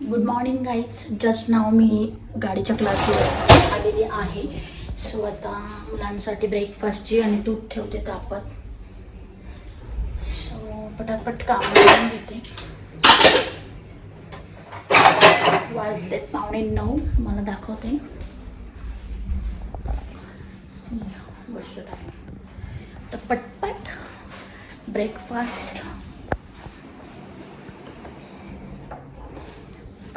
Good morning guys just नाव मी गाडीच्या क्लासवर आलेली आहे. सो आता मुलांसाठी ब्रेकफास्टची आणि दूध ठेवते तापत. सो पटापट काम करून घेते. वाजले पावणे नऊ. मला दाखवते. गोष्ट तर पटपट ब्रेकफास्ट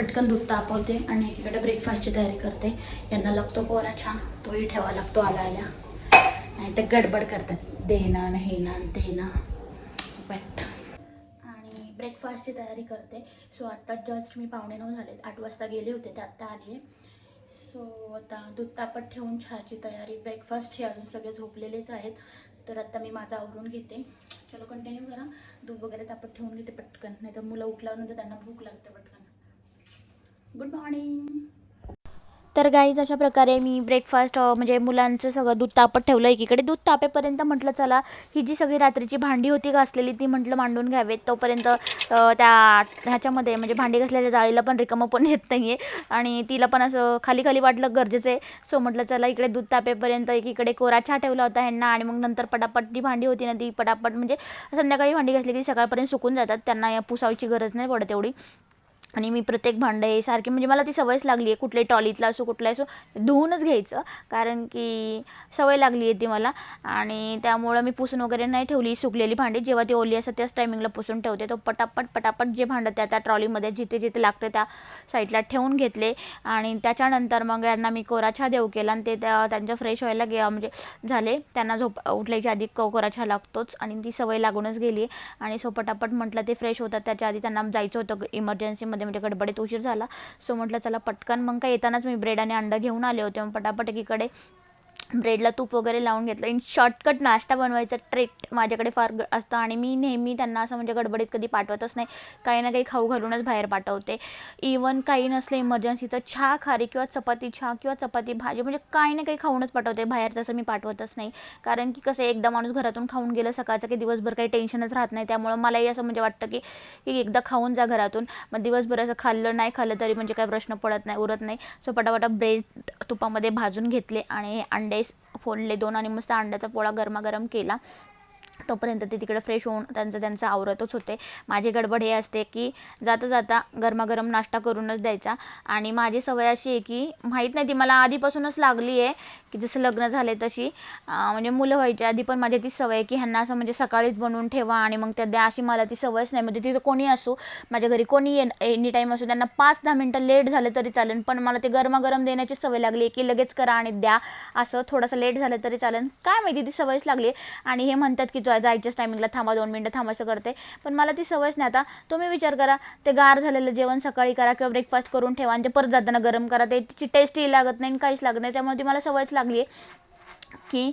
पटकन दूध तापवते आणि एकीकडे ब्रेकफास्टची तयारी करते. यांना लागतो पोरा छान तोही ठेवा लागतो आला आल्या नाही तर गडबड करतात. देना हे ना ते ना. बट आणि ब्रेकफास्टची तयारी करते. सो आत्ता जस्ट मी पावणे नऊ झाले आठ वाजता गेले होते ते आत्ता आले. सो आता दूध तापत ठेवून चहाची तयारी ब्रेकफास्ट हे अजून सगळे झोपलेलेच आहेत. तर आत्ता मी माझं आवरून घेते. चलो कंटिन्यू करा. दूध वगैरे तापत ठेवून घेते पटकन. नाही तर मुलं उठल्यानंतर त्यांना भूक लागते पटकन. गुड मॉर्निंग तर गाईज अशा प्रकारे मी ब्रेकफास्ट म्हणजे मुलांचं सगळं दूध तापत ठेवलं एकीकडे दूध तापेपर्यंत म्हटलं चला ही जी सगळी रात्रीची भांडी होती घासलेली ती म्हटलं मांडून घ्यावेत. तोपर्यंत त्या ह्याच्यामध्ये म्हणजे भांडी घासलेल्या जाळीला पण रिकामं पण येत नाही आहे आणि तिला पण असं खाली खाली वाटलं गरजेचं आहे. सो म्हटलं चला इकडे दूध तापेपर्यंत एकीकडे कोरा छा ठेवला होता ह्यांना. आणि मग नंतर पटापट जी भांडी होती ना ती पटापट म्हणजे संध्याकाळी भांडी घासली की सकाळपर्यंत सुकून जातात. त्यांना या पुसावची गरज नाही पडत एवढी. आणि मी प्रत्येक भांडे सारखी म्हणजे मला ती सवयच लागली आहे कुठल्याही टॉलीतला असो कुठलाही असो धुवूनच घ्यायचं. कारण की सवय लागली आहे ती मला. आणि त्यामुळं मी पुसून वगैरे नाही ठेवली सुकलेली भांडी. जेव्हा ती ओली असतात त्याच टायमिंगला पुसून ठेवते. तो पटापट पटापट जे भांडं त्या त्या ट्रॉलीमध्ये जिथे जिथे लागतं त्या साईडला ठेवून घेतले. आणि त्याच्यानंतर मग यांना मी कोरा देऊ केला. आणि ते त्या त्यांच्या फ्रेश व्हायला गे म्हणजे झाले. त्यांना झोप उठल्याच्या आधी को कोरा लागतोच. आणि ती सवय लागूनच गेली आणि सो पटापट म्हटलं ते फ्रेश होतात. त्याच्या आधी त्यांना जायचं होतं इमर्जन्सीमध्ये म्हणजे गडबडीत उशीर झाला. सो म्हटलं चला पटकन. मग काय येतानाच मी ब्रेड आणि अंडं घेऊन आले होते. मग पटापट एकीकडे ब्रेडला तूप वगैरे लावून घेतलं. इन शॉर्टकट नाश्ता बनवायचा ट्रेट माझ्याकडे फार असतं आणि मी नेहमी त्यांना असं म्हणजे गडबडीत कधी पाठवतच नाही. काही ना काही खाऊ घालूनच बाहेर पाठवते. इवन काही नसलं इमर्जन्सी तर चहा खारी किंवा चपाती चहा किंवा चपाती भाजी म्हणजे काही ना काही खाऊनच पाठवते. बाहेर तसं मी पाठवतच नाही. कारण की कसं आहे, एकदा माणूस घरातून खाऊन गेलं सकाळचं की दिवसभर काही टेन्शनच राहत नाही. त्यामुळं मलाही असं म्हणजे वाटतं की की एकदा खाऊन जा घरातून. मग दिवसभर असं खाल्लं नाही खाल्लं तरी म्हणजे काही प्रश्न पडत नाही उरत नाही. सो पटापटा ब्रेड तुपामध्ये भाजून घेतले आणि अंडे फोडले. दोन आणि मस्त अंड्याचा पोळा गरमागरम केला. तोपर्यंत ते तिकडे फ्रेश होऊन त्यांचं त्यांचं आवरतच होते. माझी गडबड हे असते की जाता जाता गरमागरम नाश्ता करूनच द्यायचा. आणि माझी सवय अशी आहे की माहीत नाही ती मला आधीपासूनच लागली आहे की जसं लग्न झाले तशी म्हणजे मुलं व्हायच्या आधी पण माझी ती सवय आहे की ह्यांना असं म्हणजे सकाळीच बनवून ठेवा आणि मग त्या द्या अशी मला ती सवयच नाही. म्हणजे तिथं कोणी असो माझ्या घरी कोणी एनी टाईम असो त्यांना पाच दहा मिनटं लेट झालं तरी चालेल पण मला ते गरमागरम देण्याची सवय लागली की लगेच करा आणि द्या. असं थोडंसं लेट झालं तरी चालेल. काय माहिती ती सवयच लागली आणि हे म्हणतात की जायच्याच टायमिंगला थांबा दोन मिनटं थांबायचं करते. पण मला ती सवयच नाही. आता तुम्ही विचार करा ते गार झालेलं जेवण सकाळी करा किंवा ब्रेकफास्ट करून ठेवा आणि ते परत जाताना गरम करा. ते तिची टेस्टही लागत नाही आणि काहीच लागत नाही. त्यामुळे ती मला सवयच लागली आहे की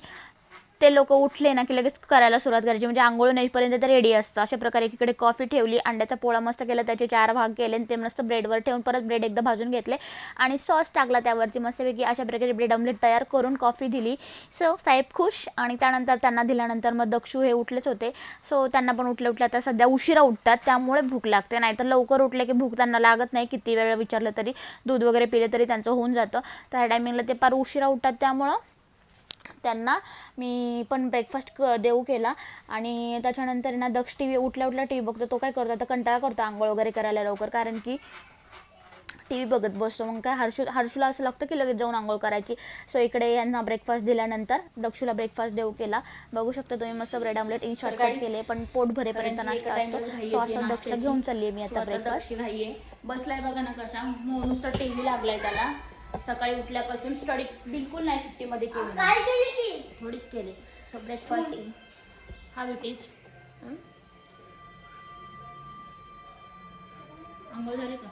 ते लोक उठले ना की लगेच करायला सुरुवात करायची. म्हणजे आंघोळ नाहीपर्यंत ते रेडी असतं. अशा प्रकारे एकीकडे कॉफी ठेवली अंड्याचा पोळा मस्त केला त्याचे चार भाग केले आणि ते मस्त ब्रेडवर ठेवून परत ब्रेड एकदा भाजून घेतले आणि सॉस टाकला त्यावरती. मस्तपैकी अशा प्रकारे ब्रेड ऑमलेट तयार करून कॉफी दिली. सो साहेब खुश आणि त्यानंतर त्यांना दिल्यानंतर मग दक्षू हे उठलेच होते. सो त्यांना पण उठले उठले आता सध्या उशिरा उठतात. त्यामुळे भूक लागते. नाहीतर लवकर उठले की भूक त्यांना लागत नाही. किती वेळ विचारलं तरी दूध वगैरे पिले तरी त्यांचं होऊन जातं. त्या टायमिंगला ते फार उशिरा उठतात. त्यामुळं त्यांना मी पण ब्रेकफास्ट क देऊ केला. आणि त्याच्यानंतर ना दक्ष टी व्ही उठल्या उठल्या टी व्ही बघतो. तो काय करतो? आता कंटाळा करतो आंघोळ वगैरे करायला लवकर. कारण की टी व्ही बघत बसतो. मग काय हर्षू हर्षूला असं लागतं की लगेच जाऊन आंघोळ करायची. सो इकडे यांना ब्रेकफास्ट दिल्यानंतर दक्षूला ब्रेकफास्ट देऊ केला. बघू शकता तुम्ही मस्त ब्रेड ऑमलेट इन शॉर्टकट केले. पण पोट भरेपर्यंत नाश्ता असतो. सो असं दक्षला घेऊन चालली आहे मी आता ब्रेकफास्ट बसलाय बघा ना कसा. नुसतं टी व्ही लागलाय त्याला. सकाळी उठल्यापासून स्टडी बिलकुल नाही सुट्टीमध्ये केली. नाही. थोडीच केली. सो ब्रेकफास्ट हा इट इज आंघोळ झाली का?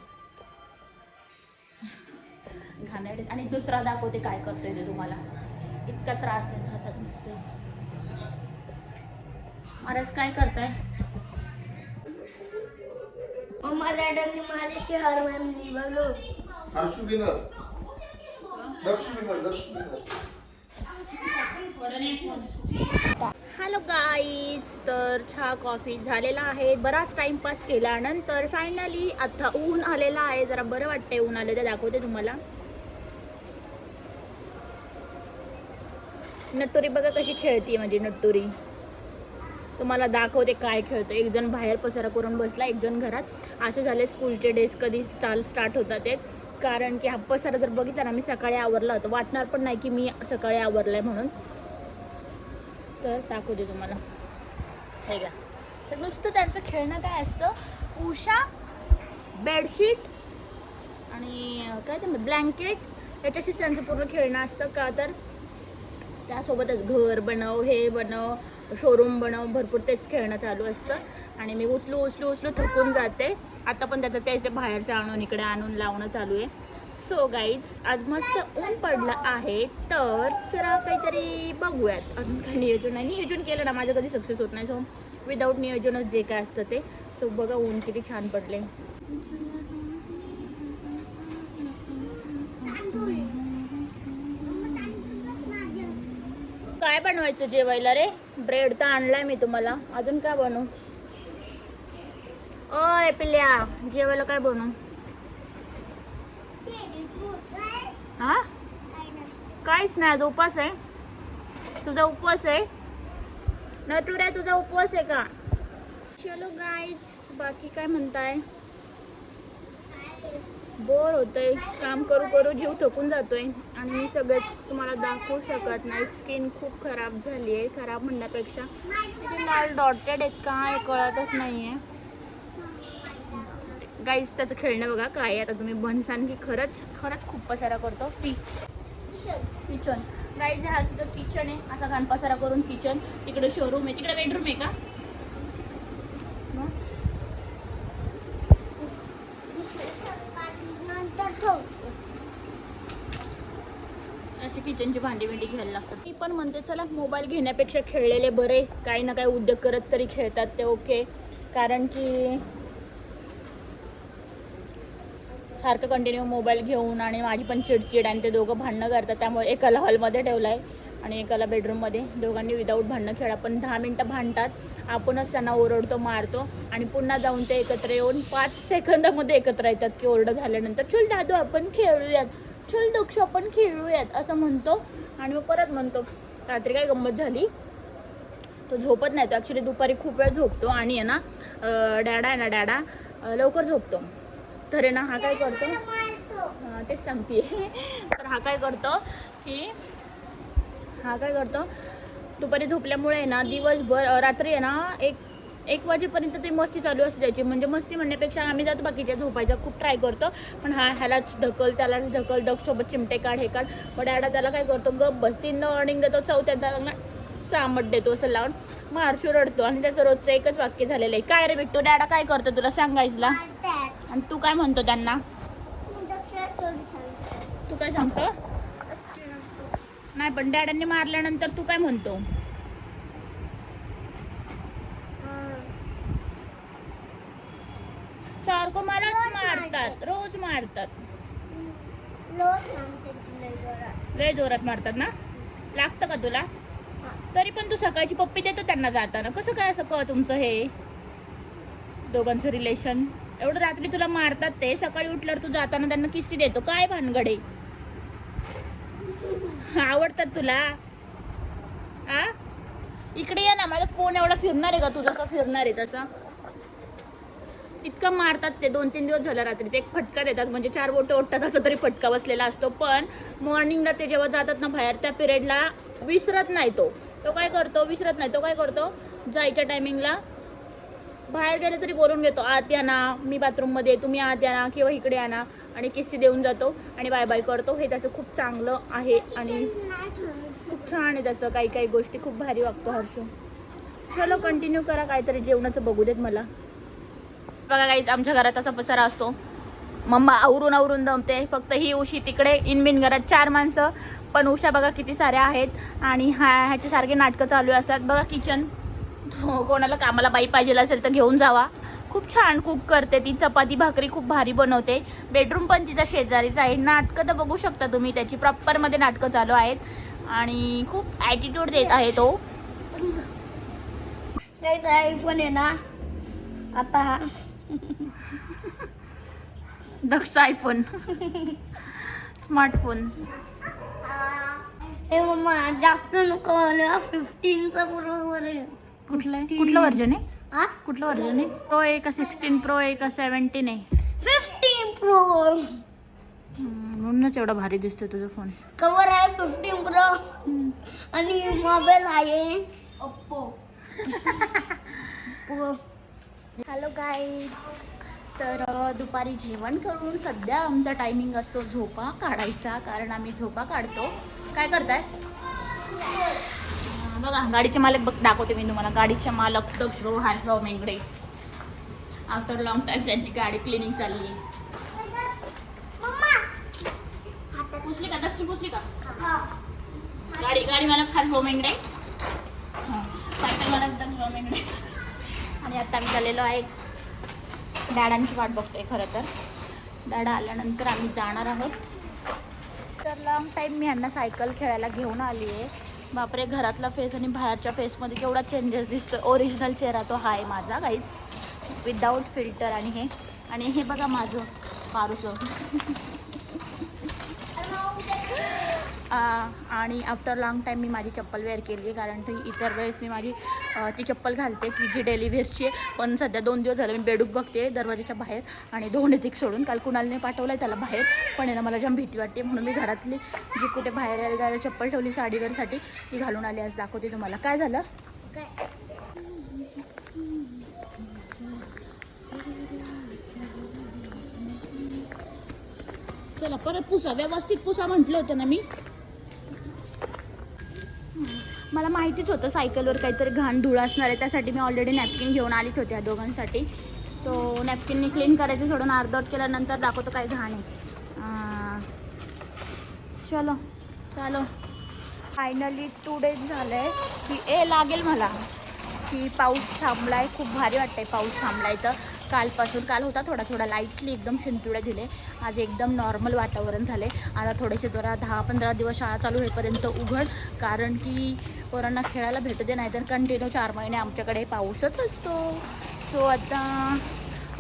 घाणेरडे. आणि दुसरा दाखवते काय करतोय ते तुम्हाला. इतका त्रास देत राहतात नुसते. महाराज काय करताय? मम्मा मॅडमने माझ्याशी हार मानली बघू. Harshu winner Daksh winner Daksh winner hello guys तर चहा कॉफी झालेला आहे. बराच टाइमपास केल्यानंतर फायनली आता ऊन आलेला आहे. जरा बरं वाटतंय ऊन आलं तर दाखवते तुम्हाला. नटुरी बघा कशी खेळते म्हणजे नट्टुरी तुम्हाला दाखवते काय खेळतो एक जण बाहेर पसारा करून बसला एक जण घरात. असे झाले स्कूलचे डेज कधी चाल स्टार्ट होतात ते. कारण की हा पसारा जर बघितला ना मी सकाळी आवरला होता. वाटणार पण नाही की मी सकाळी आवरलाय म्हणून. तर दाखवते तुम्हाला. हे घ्या. सर नुसतं त्यांचं खेळणं काय असतं? उषा बेडशीट आणि काय ते ब्लँकेट याच्याशीच त्यांचं पूर्ण खेळणं असतं का तर? त्यासोबतच घर बनव हे बनव शोरूम बनव भरपूर तेच खेळणं चालू असतं. आणि मी उचलू उचलू उचलू थकून जाते. आता पण त्याचं त्याचे बाहेरचं आणून इकडे आणून लावणं चालू आहे. सो गाईज आज मस्त ऊन पडलं आहे. तर जरा काहीतरी बघूयात. अजून काही नियोजन नाही. नियोजन केलं ना माझं कधी सक्सेस होत नाही. सो विदाऊट नियोजनच जे काय असतं ते. सो बघा ऊन किती छान पडले काय बनवायचं जेवायला रे? ब्रेड तर आणलाय मी तुम्हाला. अजून काय बनवू? ओय पिल्या जेवायला काय बनू हा? काहीच नाही आज उपवास आहे. तुझा उपवास आहे? नटुऱ्या तुझा उपवास आहे का? चलो गाईज बाकी काय म्हणताय? बोर होतंय. काम करू करू जीव थकून जातोय. आणि मी सगळेच तुम्हाला दाखवू शकत नाही. स्किन खूप खराब झाली आहे खराब म्हणण्यापेक्षा तिथे लाल डॉटेड आहेत काय कळतच नाही आहे गाईज त्याचं खेळणं बघा काय आहे. आता तुम्ही बनसान की खरंच खरंच खूप पसारा करतो. सी. किचन गाईज हा सुद्धा किचन आहे. असा घाण पसारा करून किचन तिकडे शोरूम आहे. तिकडे बेडरूम आहे का? किचनची भांडी बिंडी घ्यायला लागतात. मी पण म्हणते चला मोबाईल घेण्यापेक्षा खेळलेले बरे. काही ना काही उद्योग करत तरी खेळतात ते ओके कारण की सारखं कंटिन्यू मोबाईल घेऊन आणि माझी पण चिडचिड आणि ते दोघं भांडणं करतात. त्यामुळे एकाला हॉलमध्ये ठेवलं आहे आणि एकाला बेडरूममध्ये दोघांनी विदाऊट भांडणं खेळा. पण दहा मिनटं भांडतात. आपणच त्यांना ओरडतो मारतो आणि पुन्हा जाऊन ते एकत्र येऊन पाच सेकंदामध्ये एकत्र येतात की ओरडं झाल्यानंतर चल दादू आपण खेळूयात. चल दक्ष आपण खेळूयात असं म्हणतो. आणि मग परत म्हणतो रात्री काय गंमत झाली? तो झोपत नाही. तो ॲक्च्युली दुपारी खूप वेळ झोपतो आणि आहे ना डॅडा आहे ना डॅडा लवकर झोपतो. तर आहे ना हा काय करतो? हा, तेच सांगते तर हा काय करतो की हा काय करतो? दुपारी झोपल्यामुळे आहे ना दिवसभर रात्री आहे ना एक एक वाजेपर्यंत ती मस्ती चालू असते त्याची. म्हणजे मस्ती म्हणण्यापेक्षा आम्ही जातो बाकीच्या झोपायचा खूप ट्राय करतो. पण हा ह्यालाच ढकल त्यालाच ढकल डगसोबत चिमटे काढ हे काढ. मग डॅडा त्याला काय करतो गप बस तीन वॉर्निंग देतो चौथ्या त्याला सामट देतो असं लावून मग हर्षू रडतो. आणि त्याचं रोजचं एकच वाक्य झालेलं आहे. काय रे बिट्टू डॅडा काय करतो तुला मारतात आणि तू काय म्हणतो त्यांना? तू काय सांगतो? नाही पण डॅडांनी मारल्यानंतर तू काय म्हणतो? सारखं मलाच मारतात रोज मारतात. लय जोरात. मारतात ना? लागतं का तुला? तरी पण तू सकाळची पप्पी देतो त्यांना जाताना. कसं काय असं क तुमचं हे? दोघांचं रिलेशन एवढं रात्री तुला मारतात ते सकाळी उठल्यावर तू जाताना त्यांना किस्सी देतो. काय भानगडे आवडतात तुला? आ? इकडे ये ना माझा फोन एवढा फिरणार आहे का तू? जसा फिरणार आहे तसा. इतकं मारतात ते. दोन तीन दिवस झाला रात्रीचे. एक फटका देतात. म्हणजे चार बोटं ओढतात असं तरी फटका बसलेला असतो. पण मॉर्निंगला ते जेव्हा जातात ना बाहेर त्या पिरियडला विसरत नाही तो. तो काय करतो? विसरत नाही. तो काय करतो? जायच्या टायमिंगला बाहेर गेले तरी बोलून घेतो. आत या ना मी बाथरूममध्ये तुम्ही आत या ना किंवा इकडे आणा आणि किस्ती देऊन जातो आणि बाय बाय करतो. हे त्याचं खूप चांगलं आहे आणि खूप छान आहे त्याचं काही काही गोष्टी. खूप भारी वागतो हर्षू. चलो कंटिन्यू करा काहीतरी जेवणाचं बघू देत मला. बघा काही आमच्या घरात असा पसारा असतो. मम्मा आवरून आवरून दमते. फक्त ही उशी तिकडे इनबिन घरात चार माणसं. पण उषा बघा किती साऱ्या आहेत आणि हा ह्याचे सारखे नाटकं चालू असतात. बघा किचन कोणाला कामाला बाई पाहिजे असेल तर घेऊन जावा. खूप छान कुक करते ती. चपाती भाकरी खूप भारी बनवते. बेडरूम पण तिचा शेजारीच आहे. नाटकं तर बघू शकता तुम्ही. त्याची प्रॉपरमध्ये नाटकं चालू आहेत. आणि खूप ॲटिट्यूड देत आहे तो. आयफोन आहे ना. आता. हा दक्ष आयफोन स्मार्टफोन हे मम्मा जास्त नको फिफ्टीनचा बरोबर आहे. कुठलं? आहे कुठलं व्हर्जन आहे? कुठलं व्हर्जन आहे? प्रो आहे का सिक्स्टीन प्रो आहे का सेवन्टीन आहे. फिफ्टीन प्रो हम्म, म्हणूनच एवढा भारी दिसतो तुझा फोन कवर आहे फिफ्टीन प्रो आणि मोबाईल आहे. ओप्पो हॅलो गाईज तर अ, दुपारी जेवण करून सध्या आमचा टायमिंग असतो झोपा काढायचा कारण आम्ही झोपा काढतो. काय करताय? बघा गाडीचे मालक बघ दाखवते मी तुम्हाला. गाडीचे मालक दक्ष भाऊ हर्ष भाऊ मेंगडे आफ्टर लॉंग टाईम त्यांची गाडी क्लिनिंग चालली. आहे पुसली का? दक्षिण पुसली का? गाडी गाडी मला हर्ष भाऊ मेंगडे हां सायकल मालक दक्ष भाऊ मेंगडे आणि आता आम्ही चाललेलो आहे. दाडांची वाट बघतोय खरं तर. डॅडा आल्यानंतर आम्ही जाणार आहोत. तर लॉंग टाईम मी यांना सायकल खेळायला घेऊन आली आहे बापरे घरातला फेस आणि बाहेरच्या फेसमध्ये केवढा चेंजेस दिसतो ओरिजिनल चेहरा तो हा आहे माझा काहीच विदाऊट फिल्टर आणि हे. आणि हे बघा माझं पारूसं आणि आफ्टर लॉंग टाईम मी माझी चप्पल वेअर केली आहे कारण ती इतर वेळेस मी माझी ती चप्पल घालते की जी डेली वेअरची आहे. पण सध्या दोन दिवस झाले मी बेडूक बघते दरवाजाच्या बाहेर आणि दोन एक सोडून. काल कुणालने पाठवलं आहे त्याला बाहेर पण यानं मला जाम भीती वाटते. म्हणून मी घरातली जी कुठे बाहेर यायला जायला चप्पल ठेवली साडीवरसाठी ती घालून आली. आज दाखवते तुम्हाला. काय झालं? चला परत पुसा. व्यवस्थित पुसा म्हटलं होतं ना मी. मला माहितीच होतं सायकलवर काहीतरी घाण धूळ असणार आहे त्यासाठी मी ऑलरेडी नॅपकिन घेऊन आलीच होते या दोघांसाठी. सो नॅपकिनने क्लीन करायचं सोडून अर्धवट केल्यानंतर दाखवतो काय घाण आहे. चलो चलो. फायनली टू डेज झालं आहे की ए लागेल मला. की पाऊस थांबलाय खूप भारी वाटतं आहे पाऊस थांबलाय तर. कालपासून काल होता थोडा थोडा लाईटली एकदम शिंतुड्या दिले. आज एकदम नॉर्मल वातावरण झाले. आता थोडेसे जरा दहा पंधरा दिवस शाळा चालू होईपर्यंत उघड. कारण की पोरांना खेळायला भेटू दे नाही तर कंटिन्यू चार महिने आमच्याकडे पाऊसच असतो. सो आता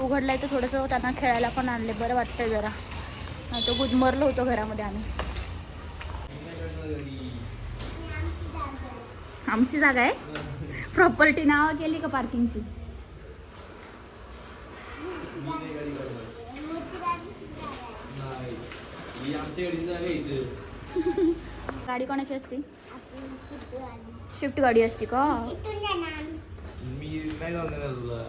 उघडलं आहे तर थोडंसं त्यांना खेळायला पण आणले. बरं वाटतं जरा. तो तर गुदमरलो होतो घरामध्ये आम्ही. आमची जागा आहे. प्रॉपर्टी नाव केली का पार्किंगची ही आमच्या गाडीचं आहे इथं गाडी कोणाची असते? शिफ्ट गाडी असते का? मी नाही जाऊन देणार तुला.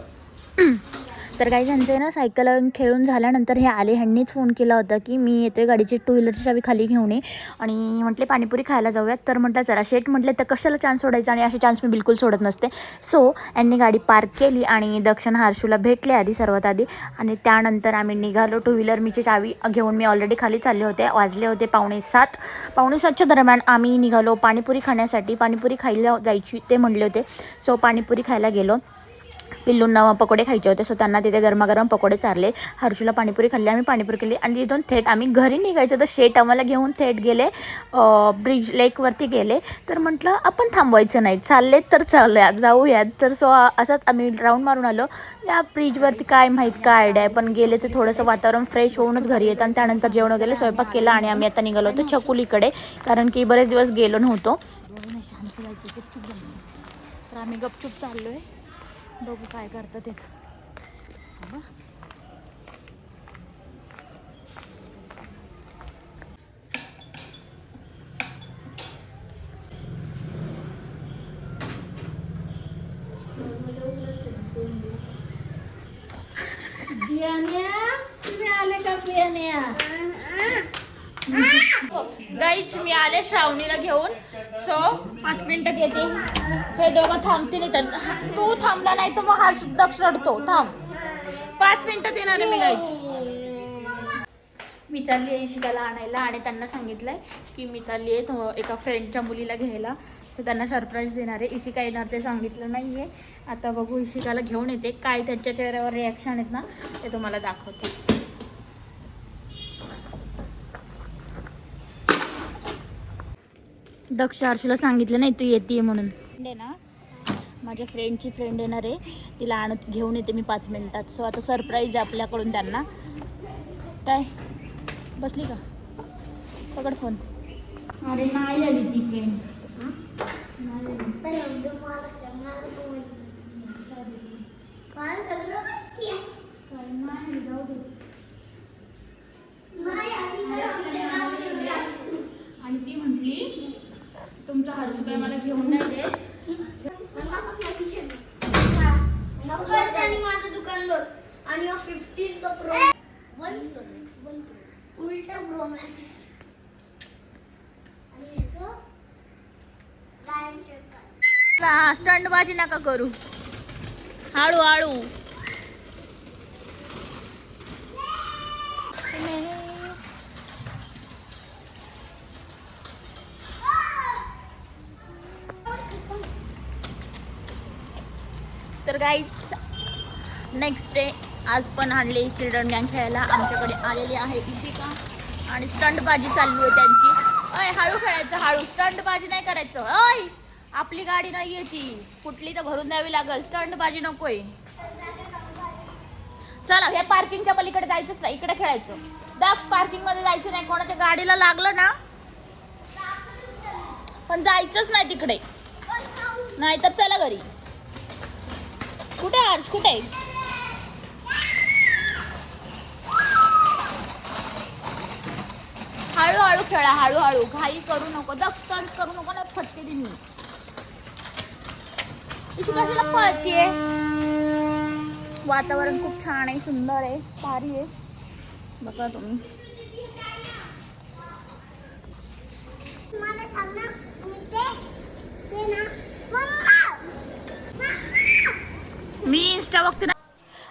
तर काही त्यांचं आहे ना सायकल खेळून झाल्यानंतर हे आले. ह्यांनीच फोन केला होता की मी येते गाडीची टू व्हीलरची चावी खाली घेऊन ये. आणि म्हटले पाणीपुरी खायला जाऊयात. तर म्हटलं जरा शेट म्हटले तर कशाला चान्स सोडायचा? आणि असे चान्स मी बिलकुल सोडत नसते. सो यांनी गाडी पार्क केली आणि दक्षिण हर्षूला भेटले आधी सर्वात आधी. आणि त्यानंतर आम्ही निघालो टू व्हीलर मीची चावी घेऊन. मी ऑलरेडी खाली चालले होते वाजले होते पावणे सात. पावणे सातच्या दरम्यान आम्ही निघालो पाणीपुरी खाण्यासाठी. पाणीपुरी खायला जायची ते म्हणले होते. सो पाणीपुरी खायला गेलो. पिल्लूंना पकोडे खायचे होते. सो त्यांना तिथे गरमागरम पकोडे चारले. हर्षूला पाणीपुरी खाल्ली. आम्ही पाणीपुरी केली. आणि तिथून थेट आम्ही घरी निघायचो. तर शेट आम्हाला घेऊन थेट गेले. ब्रिज लेकवरती गेले. तर म्हटलं आपण थांबवायचं नाही. चालले तर चालूया जाऊयात. तर सो असंच आम्ही राऊंड मारून आलो. या ब्रिजवरती काय माहीत काय आयडिया आहे. पण गेले तर थोडंसं वातावरण फ्रेश होऊनच घरी येतं. आणि त्यानंतर जेवण वगैरे स्वयंपाक केला. आणि आम्ही आता निघालो होतो छकुलीकडे. कारण की बरेच दिवस गेलो नव्हतो. शांत तर आम्ही गपचूप चाललो आहे बघू काय करतात ते तुम्ही आले का पियान्या गाईच मी आले श्रावणीला घेऊन सो मिनिटात येते. हे दोघं थांबतील इथं. तू थांबला नाही तर मग हा दक्ष रडतो. थांब. पाच मिनिटात येणार आहे मी गाईच मी चालली आहे शिकायला आणायला आणि त्यांना सांगितलंय की मी चालली आहे एका फ्रेंडच्या मुलीला घ्यायला. सो त्यांना सरप्राईज देणार आहे. इशिका येणार ते सांगितलं नाही आहे आता बघू इशिकाला घेऊन येते. काय त्यांच्या चेहऱ्यावर रिॲक्शन आहेत ना ते तुम्हाला दाखवते. दक्ष हर्षूला सांगितलं नाही तू येते म्हणून. आहे ना? माझ्या फ्रेंडची फ्रेंड येणार आहे. तिला आणत घेऊन येते मी पाच मिनिटात. सो आता सरप्राईज आहे आपल्याकडून त्यांना. काय? बसली का? पकड फोन अरे नाही आली ती फ्रेंड आणि ती म्हटली तुमचा हर्षू काय मला घेऊन नाही देत. माझं दुकान आणि फिफ्टीनचा pro one pro max one pro उलट प्रो मॅक्स आणि याचं कायम हा स्टंट बाजी नका करू. हळू हळू. तर नेक्स्ट डे आज पण आणले चिल्ड्रन गँग खेळायला. आमच्याकडे आलेली आहे इशिका आणि स्टंटबाजी चालू आहे त्यांची. अय हळू खेळायचं हळू. स्टंटबाजी नाही करायचं. अय आपली गाडी नाही आहे ती. कुठली तर भरून द्यावी लागल. स्टंटबाजी नकोय. चला हे पार्किंगच्या पलीकडे जायचंच नाही. इकडे खेळायचं. दाक्स पार्किंगमध्ये जायचं नाही. कोणाच्या गाडीला लागलं ना? पण जायचंच नाही तिकडे. नाहीतर चला घरी. कुठे आहे कुठे आहे? हळूहळू खेळा हळूहळू. घाई करू नको दक्ष करू नको ना फटके दिली इशी कशाला पळतीये? वातावरण खूप छान आहे सुंदर आहे भारी आहे. बघा तुम्ही मला सांग ना मी ते ते ना मम्मा मी इंस्टा बघते ना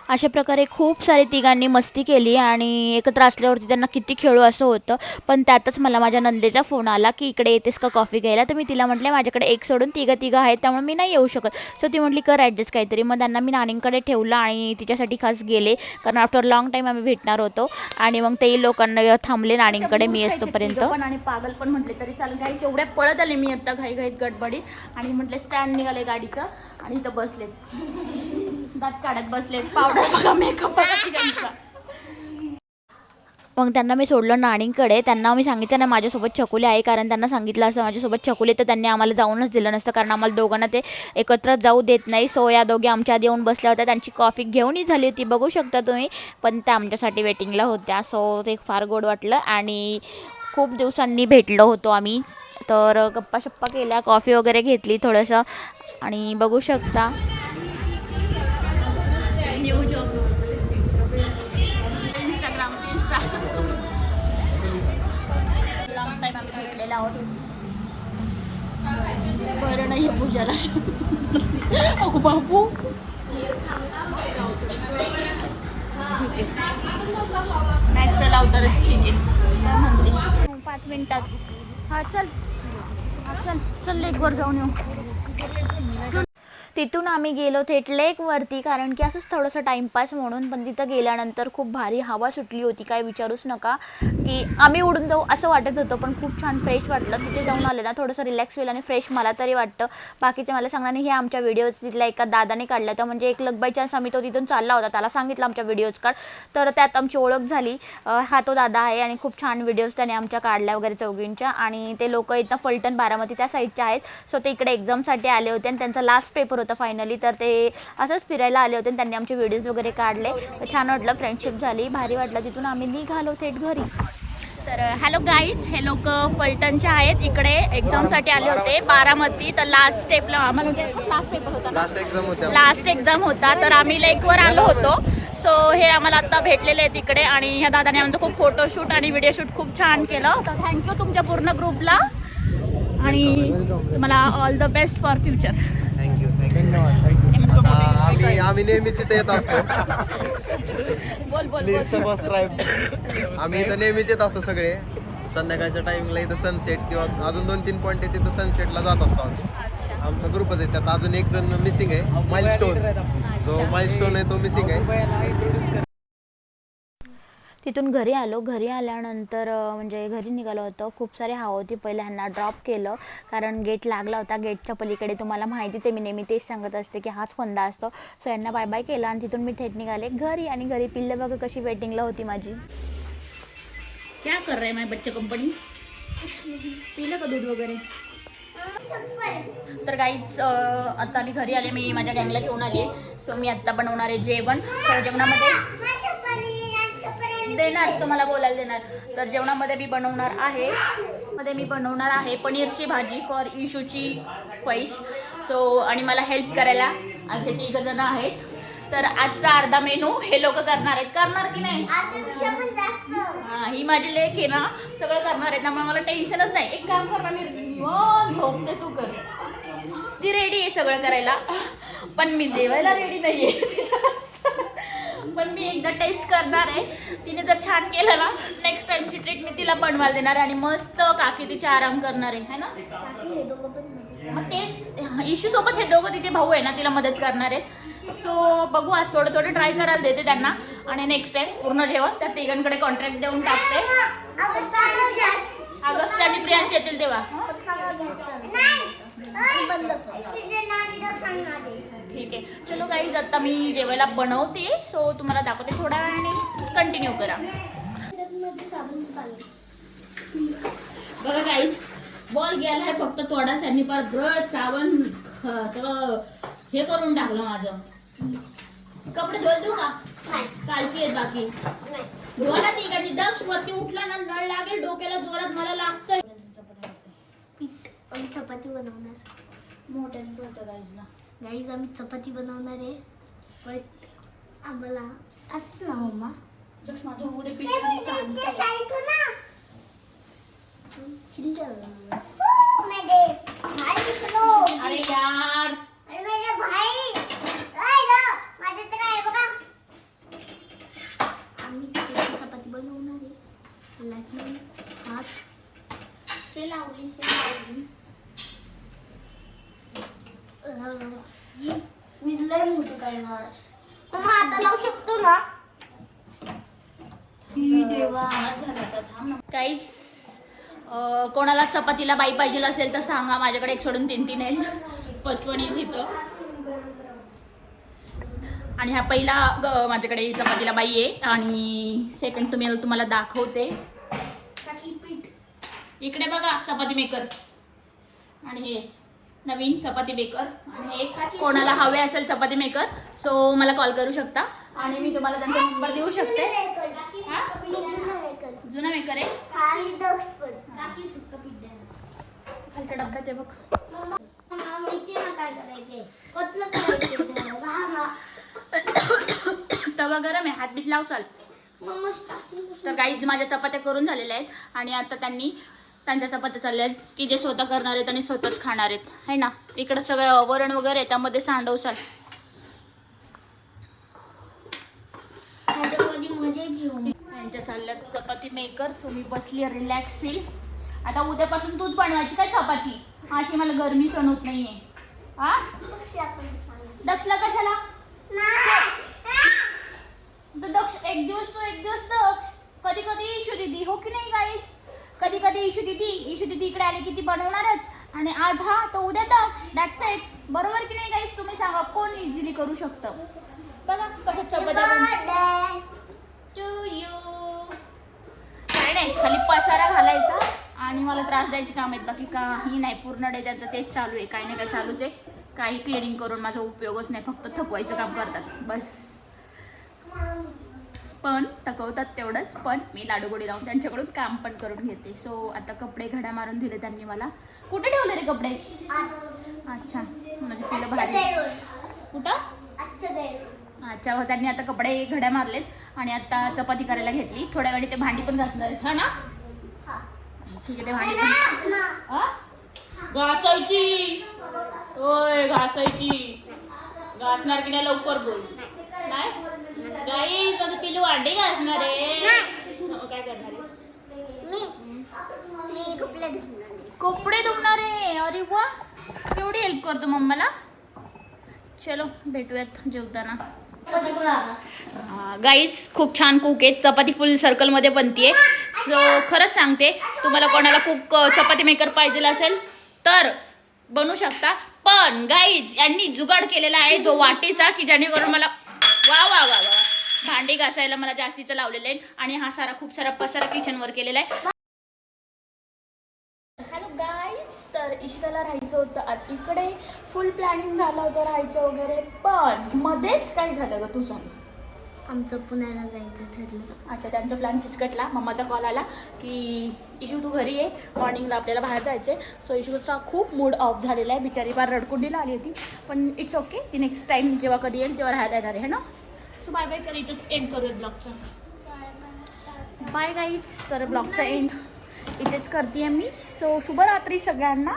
अशा प्रकारे खूप सारे तिघांनी मस्ती केली आणि एकत्र असल्यावरती त्यांना किती खेळू असं होतं. पण त्यातच मला माझ्या नंदेचा फोन आला की इकडे येतेस का कॉफी घ्यायला? तर मी तिला म्हटले माझ्याकडे एक सोडून तिघं तिघं आहेत त्यामुळे मी नाही येऊ शकत. सो ती म्हटली कर ॲडजस्ट काहीतरी. मग त्यांना मी नाणींकडे ठेवलं आणि तिच्यासाठी खास गेले. कारण आफ्टर लॉंग टाईम आम्ही भेटणार होतो आणि मग तेही लोकांना थांबले नाणींकडे मी असतोपर्यंत पण आणि पागल पण म्हटले तरी चालेल. काही एवढ्या पळत आले मी आत्ता घाई घाईत गडबडीत. आणि म्हटले स्टँड निघाले गाडीचं आणि इथं बसलेत. दात काढत बसले पावडर बघा मेकअप मग त्यांना मी सोडलं नाणींकडे. त्यांना मी सांगितलं ना माझ्यासोबत छकुले आहे. कारण त्यांना सांगितलं असं माझ्यासोबत छकुले तर त्यांनी आम्हाला जाऊनच दिलं नसतं. कारण आम्हाला दोघांना ते एकत्र जाऊ देत नाही. सो या दोघी आमच्या आधी येऊन बसल्या होत्या. त्यांची कॉफी घेऊनही झाली होती. बघू शकता तुम्ही. पण त्या आमच्यासाठी वेटिंगला होत्या. सो ते फार गोड वाटलं. आणि खूप दिवसांनी भेटलो होतो आम्ही. तर गप्पा शप्पा केल्या. कॉफी वगैरे घेतली थोडंसं. आणि बघू शकता. New job Instagram Insta time आम्ही भेटलेला आहोत. बरं नाही आहे पूजाला. अगो बापू नॅचरल अवतारच ठीक आहे म्हणते पाच मिनिटात. हा चल. हा चल. चल लेकवर जाऊन येऊ. तिथून आम्ही गेलो थेट लेकवरती कारण की असंच थोडंसं टाईमपास म्हणून पण तिथं गेल्यानंतर खूप भारी हवा सुटली होती. काय विचारूच नका की आम्ही उडून जाऊ असं वाटत होतं पण खूप छान फ्रेश वाटलं. तिथे जाऊन आले ना थोडंसं रिलॅक्स होईल आणि फ्रेश मला तरी वाटतं. बाकीचे मला सांगणार नाही हे आमच्या व्हिडिओज तिथल्या एका दादाने काढल्या होतं म्हणजे एक लग बाय चान्स आम्ही तो तिथून चालला होता त्याला सांगितलं आमच्या व्हिडिओज काढ. तर त्यात आमची ओळख झाली. हा तो दादा आहे आणि खूप छान व्हिडिओज त्याने आमच्या काढल्या वगैरे चौघींच्या. आणि ते लोक इथं फलटण बारामती त्या साईडच्या आहेत. सो ते इकडे एक्झामसाठी आले होते आणि त्यांचा लास्ट पेपर होता. फायनली तर ते असंच फिरायला आले होते आणि त्यांनी आमचे व्हिडिओज वगैरे काढले. छान वाटलं फ्रेंडशिप झाली. भारी वाटलं. तिथून आम्ही निघालो थेट घरी. तर हॅलो गाईज हे लोक फलटणचे आहेत. इकडे एक्झामसाठी आले होते. बारामती. तर लास्ट स्टेपला आम्हाला लास्ट पेपर होता लास्ट एक्झाम होता. तर आम्ही लेकवर आलो होतो. सो हे आम्हाला आता भेटलेले आहेत इकडे. आणि ह्या दादाने आमचं खूप फोटोशूट आणि व्हिडिओ शूट खूप छान केलं. तर थँक्यू तुमच्या पूर्ण ग्रुपला आणि मला all the best for future आम्ही आम्ही नेहमीच इथे येत असतो. आम्ही इथं नेहमीच येत असतो सगळे. संध्याकाळच्या टायमिंगला इथं सनसेट किंवा अजून दोन तीन पॉईंट आहे तिथं सनसेटला जात असतो आम्ही. आमचा ग्रुपच आहे त्यात अजून एक जण मिसिंग आहे. माइलस्टोन जो माइलस्टोन आहे तो मिसिंग आहे. तिथून घरी आलो. घरी आल्यानंतर म्हणजे घरी निघालो होतो. खूप सारे हवा होती पहिले. ह्यांना ड्रॉप केलं. कारण गेट लागला होता. गेटच्या पलीकडे तुम्हाला माहितीच आहे. मी नेहमी तेच सांगत असते की हाच फंदा असतो. सो यांना बाय बाय केला आणि तिथून मी थेट निघाले घरी. आणि घरी पिल्ले बघा कशी वेटिंगला होती माझी. क्या कर रहे मैं बच्चे कंपनी पिलं का दूध वगैरे? तर काहीच आता मी घरी आले. मी माझ्या गँगला घेऊन आली सो मी आत्ता बनवणार आहे जेवण. जेवणामध्ये देणार तुम्हाला बोलायला देणार. तर जेवणामध्ये मी बनवणार आहे. मध्ये मी बनवणार आहे पनीरची भाजी फॉर इशूची पैश सो आणि मला हेल्प करायला आज हे तिघ जण आहेत. तर आजचा अर्धा मेनू हे लोक करणार आहेत. करणार की नाही? हा, ही माझी लेक आहे ना. सगळं करणार आहे त्यामुळे मला टेन्शनच नाही. एक काम करणार मी झोपते तू कर. ती रेडी आहे सगळं करायला. पण मी जेवायला रेडी नाही आहे पण मी एकदा टेस्ट करणार आहे. तिने जर छान केलं ना नेक्स्ट टाइमची ट्रीट मी तिला बनवायला देणार आहे आणि मस्त काकी तिचे आराम करणार आहे है ना? काकी हे दोघं पण मग ते इशू सोबत हे दोघं तिचे भाऊ आहे ना तिला मदत करणार आहे. सो बघू आज थोडं थोडं ट्राय करायला देते त्यांना. आणि नेक्स्ट टाइम पूर्ण जेवण त्या तिघांकडे कॉन्ट्रॅक्ट देऊन टाकते. अगस्त आणि प्रियांश येतील तेव्हा. ठीक आहे. चलो गाईज आता मी जेवायला बनवते. सो तुम्हाला दाखवते थोड्या वेळाने. कंटिन्यू करा. बघा गाईज बॉल गेलाय फक्त थोडाच आणि पर. ब्रश साबण सगळं हे करून टाकलं माझं. कपडे धुवायला देऊ का कालची आहेत बाकी. धुवायला ती गाडी दक्ष वरती उठला ना नळ लागेल डोक्याला जोरात मला लागतंय. चपाती बनवणार. मोठ्याने बोलतो गाईजला गाईज आम्ही चपाती बनवणार आहे. बट आम्हाला असं ना मम्मा. दक्ष माझ्या होऊ दे पीठ आणि सांडतंय. अरे यार. आम्ही चपाती बनवणार आहे. लाटून हात. से लावली से लावली. मी लय मोठं करणार मग आता लावू शकतो ना देवा काहीच कोणाला चपातीला बाई पाहिजे असेल तर सांगा माझ्याकडे एक सोडून तीन तीन आहेत. फर्स्ट वन इज इथं. आणि हा पहिला माझ्याकडे चपातीला बाई आहे. आणि सेकंड तुम्ही तुम्हाला दाखवते. इकडे बघा चपाती मेकर आणि हे. नवीन चपाती मेकर आणि हे कोणाला हवे असेल चपाती मेकर सो मला कॉल करू शकता. आणि मी तुम्हाला त्यांचा नंबर देऊ शकते. हा? जुना मेकर आहे? खालच्या डब्यात आहे बघ. हा तवा गरम आहे हात बीत लावसाल तर काहीच माझ्या चपात्या करून झालेल्या आहेत. आणि आता त्यांनी त्यांच्या चपात्या चालल्या आहेत की जे स्वतः करणार आहेत आणि स्वतःच खाणार आहेत. है ना? इकडं सगळं वरण वगैरे आहे, त्यामध्ये सांडवसाल त्यांच्या चालल्यात चपाती मेकर सो मी बसली रिलॅक्स फील आता उद्यापासून तूच बनवायची काय चपाती? अशी मला गरमी सण होत नाहीये. हा दक्षला कशाला? दक्ष एक दिवस तू एक दिवस दक्ष. कधी कधी इशू दिदी हो की नाही गाईच कधी कधी इशू दिदी इशू दिदी इकडे आली की ती बनवणारच. आणि आज हा तर उद्या दक्ष दॅट्स इट बरोबर की नाही गाईस तुम्ही सांगा कोण इझिली करू शकतं? बघा कसं टू यू काय नाही खाली पसारा घालायचा. आणि मला त्रास द्यायचे काम आहेत. बाकी काही नाही पूर्ण डे त्यांचं तेच चालू आहे. काही नाही काय चालूच आहे. काही क्लिनिंग करून माझा उपयोगच नाही. फक्त थकवायचं काम करतात. बस. पण थकवतात तेवढंच पण मी लाडूगोडी लावून त्यांच्याकडून काम पण करून घेते. सो आता कपडे घड्या मारून दिले त्यांनी मला. कुठे ठेवले रे कपडे? अच्छा म्हणजे तुला भारी. कुठं? अच्छा हो त्यांनी आता कपडे घड्या मारलेत आणि आता चपाती करायला घेतली. थोड्या वेळी ते भांडी पण घासणार आहेत. हा ना? ठीक आहे ते भांडी पण हा? घासायची. होय घासायची. घासणार की नाही लवकर बोल. नाही. गाई पिलू अंडे घासणार आहे. हो, काय करणार आहे? कपडे धुवणार आहे. अरे वा. केवढी हेल्प करतो मम्माला चलो भेटूयात जेवताना. गाईज खूप छान कुक आहे. चपाती फुल सर्कलमध्ये बनतीये. सो खरंच सांगते तुम्हाला कोणाला कुक चपाती मेकर पाहिजे असेल तर बनवू शकता. पण गाईज यांनी जुगाड केलेला आहे. जो वाटीचा की जेणेकरून मला वा वा वा वा भांडी घासायला मला जास्तीचं लावलेलं आहे आणि हा सारा खूप सारा पसारा किचनवर केलेला आहे. हॅलो गाईज तर इशिकाला राहायचं होतं आज इकडे. फुल प्लॅनिंग झालं होतं राहायचं वगैरे पण मध्येच काय झालं ग तू सांग आमचं पुण्याला जायचं ठरलं. अच्छा त्यांचा प्लॅन फिसकटला. मम्माचा कॉल आला की इशू तू घरी ये. मॉर्निंगला आपल्याला बाहेर जायचं आहे सो इशूचा खूप मूड ऑफ झालेला आहे. बिचारी फार रडकुंडीला आली होती. पण इट्स ओके ती नेक्स्ट टाईम जेव्हा कधी येईल तेव्हा राहायला येणार आहे ना? सो बाय बाय कर इथंच एंड करूयात ब्लॉगचं बाय गाईट्स तर ब्लॉगचा एंड इथेच करते आहे मी. सो शुभरात्री सगळ्यांना.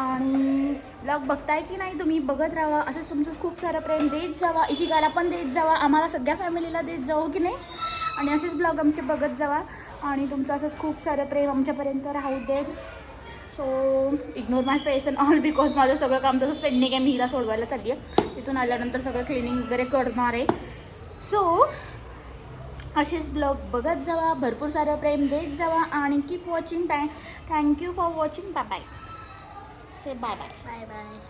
आणि ब्लॉग बघताय की नाही तुम्ही बघत राहा. असंच तुमचं खूप सारं प्रेम देत जावा. इशिकाला पण देत जावा. आम्हाला सगळ्या फॅमिलीला देत जाऊ हो की नाही? आणि असेच ब्लॉग आमचे बघत जावा. आणि तुमचं असंच खूप सारं प्रेम आमच्यापर्यंत राहू देत. So ignore my face and all because माझं सगळं काम तसंच पेंडिंग आहे मी हिला सोडवायला चालली आहे तिथून आल्यानंतर सगळं क्लिनिंग वगैरे करणार आहे. सो असेच ब्लॉग बघत जावा. भरपूर सारं प्रेम देत जावा. आणि keep watching tie thank you for watching bye bye say bye bye bye bye